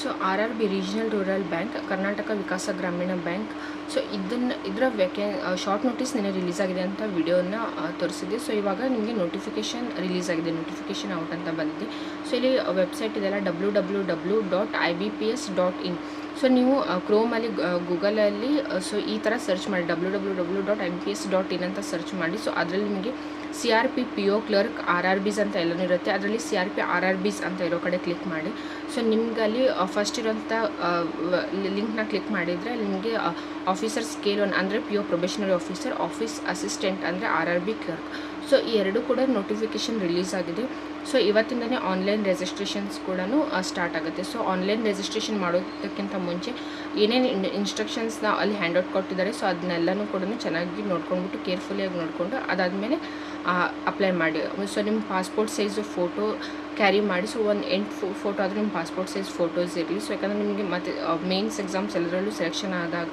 So R R B regional rural bank Karnataka Vikasa Grameena bank so ಇದನ್ನು, ಇದರ ವ್ಯಾಕೆ short notice ನಿನ್ನೆ release ಆಗಿದೆ ಅಂತ ವಿಡಿಯೋನ ತೋರಿಸಿದೆ. ಸೊ ಇವಾಗ ನಿಮಗೆ ನೋಟಿಫಿಕೇಷನ್ ರಿಲೀಸ್ ಆಗಿದೆ ನೋಟಿಫಿಕೇಷನ್ ಔಟ್ ಅಂತ ಬಂದಿದೆ. ಸೊ ಇಲ್ಲಿ ವೆಬ್ಸೈಟ್ ಇದೆಲ್ಲ W W W dot I B P S dot in so ನೀವು ಕ್ರೋಮಲ್ಲಿ ಗೂಗಲಲ್ಲಿ ಸೊ ಈ ಥರ ಸರ್ಚ್ ಮಾಡಿ W W W dot M P S dot in ಅಂತ ಸರ್ಚ್ ಮಾಡಿ. ಸೊ ಅದರಲ್ಲಿ ನಿಮಗೆ C R P P O clerk R R Bs ಅಂತ ಎಲ್ಲನೂ ಇರುತ್ತೆ. ಅದರಲ್ಲಿ C R P R R Bs ಅಂತ ಇರೋ ಕಡೆ ಕ್ಲಿಕ್ ಮಾಡಿ. ಸೊ ನಿಮ್ಗೆ ಅಲ್ಲಿ ಫಸ್ಟ್ ಇರೋಂಥ ಲಿಂಕ್ನ ಕ್ಲಿಕ್ ಮಾಡಿದರೆ, ನಿಮಗೆ ಆಫೀಸರ್ ಸ್ಕೇಲ್ ಒನ್ ಅಂದರೆ P O probationary officer office assistant ಅಂದರೆ R R B clerk so ಈ ಎರಡು ಕೂಡ ನೋಟಿಫಿಕೇಶನ್ ರಿಲೀಸ್ ಆಗಿದೆ. ಸೊ ಇವತ್ತಿಂದನೇ ಆನ್ಲೈನ್ ರೆಜಿಸ್ಟ್ರೇಷನ್ಸ್ ಕೂಡ ಸ್ಟಾರ್ಟ್ ಆಗುತ್ತೆ. ಸೊ ಆನ್ಲೈನ್ ರೆಜಿಸ್ಟ್ರೇಷನ್ ಮಾಡೋದಕ್ಕಿಂತ ಮುಂಚೆ ಏನೇನು ಇನ್ಸ್ಟ್ರಕ್ಷನ್ಸ್ನ ಅಲ್ಲಿ ಹ್ಯಾಂಡ್ ಔಟ್ ಕೊಟ್ಟಿದ್ದಾರೆ ಸೊ ಅದನ್ನೆಲ್ಲನೂ ಕೂಡ ಚೆನ್ನಾಗಿ ನೋಡ್ಕೊಂಡ್ಬಿಟ್ಟು ಕೇರ್ಫುಲಿಯಾಗಿ ನೋಡಿಕೊಂಡು ಅದಾದಮೇಲೆ ಅಪ್ಲೈ ಮಾಡಿ. ಸೊ ನಿಮ್ಮ ಪಾಸ್ಪೋರ್ಟ್ ಸೈಜು ಫೋಟೋ ಕ್ಯಾರಿ ಮಾಡಿ ಸೊ ಒಂದು ಎಂಟು ಫೋಟೋ ಆದರೆ ನಿಮ್ಮ ಪಾಸ್ಪೋರ್ಟ್ ಸೈಜ್ ಫೋಟೋಸ್ ಇರಲಿ. ಸೊ ಯಾಕಂದರೆ ನಿಮಗೆ ಮತ್ತೆ ಮೇನ್ಸ್ ಎಕ್ಸಾಮ್ಸ್ ಎಲ್ಲದರಲ್ಲೂ ಸೆಲೆಕ್ಷನ್ ಆದಾಗ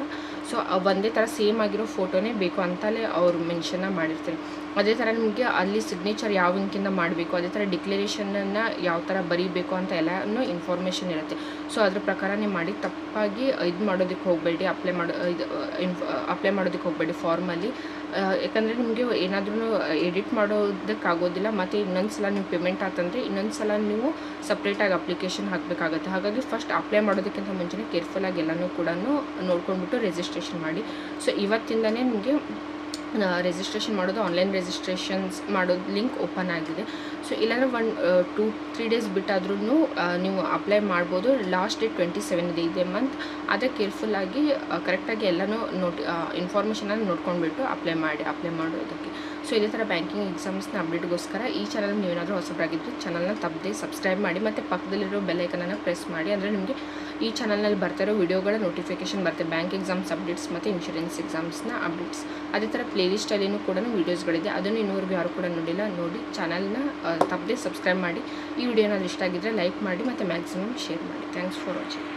ಸೊ ಒಂದೇ ಥರ ಸೇಮ್ ಆಗಿರೋ ಫೋಟೋನೇ ಬೇಕು ಅಂತಲೇ ಅವರು ಮೆನ್ಷನ್ನ ಮಾಡಿರ್ತಾರೆ. ಅದೇ ಥರ ನಿಮಗೆ ಅಲ್ಲಿ ಸಿಗ್ನೇಚರ್ ಯಾವ ಇಂಕಿಂದ ಮಾಡಬೇಕು, ಅದೇ ಥರ ಡಿಕ್ಲರೇಷನನ್ನು ಯಾವ ಥರ ಬರೀಬೇಕು ಅಂತ ಎಲ್ಲನೂ ಇನ್ಫಾರ್ಮೇಷನ್ ಇರುತ್ತೆ. ಸೊ, ಅದ್ರ ಪ್ರಕಾರ ನೀವು ಮಾಡಿ ತಪ್ಪಾಗಿ ಇದು ಮಾಡೋದಕ್ಕೆ ಹೋಗಬೇಡಿ ಅಪ್ಲೈ ಮಾಡೋ, ಇದು ಅಪ್ಲೈ ಮಾಡೋದಕ್ಕೆ ಹೋಗಬೇಡಿ ಫಾರ್ಮಲ್ಲಿ ಯಾಕಂದರೆ ನಿಮಗೆ ಏನಾದ್ರೂ ಎಡಿಟ್ ಮಾಡೋದಕ್ಕಾಗೋದಿಲ್ಲ, ಮತ್ತು ಇನ್ನೊಂದು ಸಲ ನೀವು ಪೇಮೆಂಟ್ ಆತಂದರೆ ಇನ್ನೊಂದು ಸಲ ನೀವು ಸಪ್ರೇಟಾಗಿ ಅಪ್ಲಿಕೇಶನ್ ಹಾಕಬೇಕಾಗತ್ತೆ. ಹಾಗಾಗಿ ಫಸ್ಟ್ ಅಪ್ಲೈ ಮಾಡೋದಕ್ಕಿಂತ ಮುಂಚೆನೇ ಕೇರ್ಫುಲ್ಲಾಗಿ ಎಲ್ಲನೂ ಕೂಡ ನೋಡ್ಕೊಂಡ್ಬಿಟ್ಟು ರಿಜಿಸ್ಟ್ರೇಷನ್ ಮಾಡಿ. ಸೊ ಇವತ್ತಿಂದನೇ ನಿಮಗೆ ರಿಜಿಸ್ಟ್ರೇಷನ್ ಮಾಡೋದು ಆನ್ಲೈನ್ ರಿಜಿಸ್ಟ್ರೇಷನ್ಸ್ ಮಾಡೋದು ಲಿಂಕ್ ಓಪನ್ ಆಗಿದೆ. ಸೊ ಇಲ್ಲಾಂದರೆ ಒನ್ ಟೂ ತ್ರೀ ಡೇಸ್ ಬಿಟ್ಟಾದ್ರೂ ನೀವು ಅಪ್ಲೈ ಮಾಡ್ಬೋದು. ಲಾಸ್ಟ್ ಡೇಟ್ ಟ್ವೆಂಟಿ ಸೆವೆನ್ ಇದೆ ಇದೇ ಮಂತ್ ಅದೇ ಕೇರ್ಫುಲ್ಲಾಗಿ ಕರೆಕ್ಟಾಗಿ ಎಲ್ಲನೂ ನೋಟಿ ಇನ್ಫಾರ್ಮೇಷನನ್ನು ನೋಡ್ಕೊಂಡ್ಬಿಟ್ಟು ಅಪ್ಲೈ ಮಾಡಿ ಅಪ್ಲೈ ಮಾಡೋದಕ್ಕೆ. ಸೊ ಇದೇ ಥರ ಬ್ಯಾಂಕಿಂಗ್ ಎಕ್ಸಾಮ್ಸ್ನ ಅಪ್ಡೇಟ್ಗೋಸ್ಕರ ಈ ಚಾನಲ್ ನೀವೇನಾದರೂ ಹೊಸಬರಾಗಿದ್ದರೆ ಚಾನಲ್ನ ತಪ್ಪದೆ ಸಬ್ಸ್ಕ್ರೈಬ್ ಮಾಡಿ ಮತ್ತು ಪಕ್ಕದಲ್ಲಿರೋ ಬೆಲ್ಲೈಕನನ್ನು ಪ್ರೆಸ್ ಮಾಡಿ. ಅಂದರೆ ನಿಮಗೆ ಈ ಚಾನಲ್ನಲ್ಲಿ ಬರ್ತಿರೋ ವಿಡಿಯೋಗಳ ನೋಟಿಫಿಕೇಷನ್ ಬರುತ್ತೆ. ಬ್ಯಾಂಕ್ ಎಕ್ಸಾಮ್ಸ್ ಅಪ್ಡೇಟ್ಸ್ ಮತ್ತು ಇನ್ಶೂರೆನ್ಸ್ ಎಕ್ಸಾಮ್ಸ್ನ ಅಪ್ಡೇಟ್ಸ್ ಅದೇ ಥರ ಪ್ಲೇಲಿಸ್ಟಲ್ಲಿನೂ ಕೂಡ ವೀಡಿಯೋಸ್ಗಳಿದೆ ಅದನ್ನು ಇನ್ನೂವರೆಗೂ ಯಾರು ಕೂಡ ನೋಡಿಲ್ಲ, ನೋಡಿ ಚಾನಲ್ನ ತಪ್ಪದೆ ಸಬ್ಸ್ಕ್ರೈಬ್ ಮಾಡಿ. ಈ ವಿಡಿಯೋ ಇಷ್ಟ ಆಗಿದ್ದರೆ ಲೈಕ್ ಮಾಡಿ ಮತ್ತು ಮ್ಯಾಕ್ಸಿಮಮ್ ಶೇರ್ ಮಾಡಿ. Thanks for watching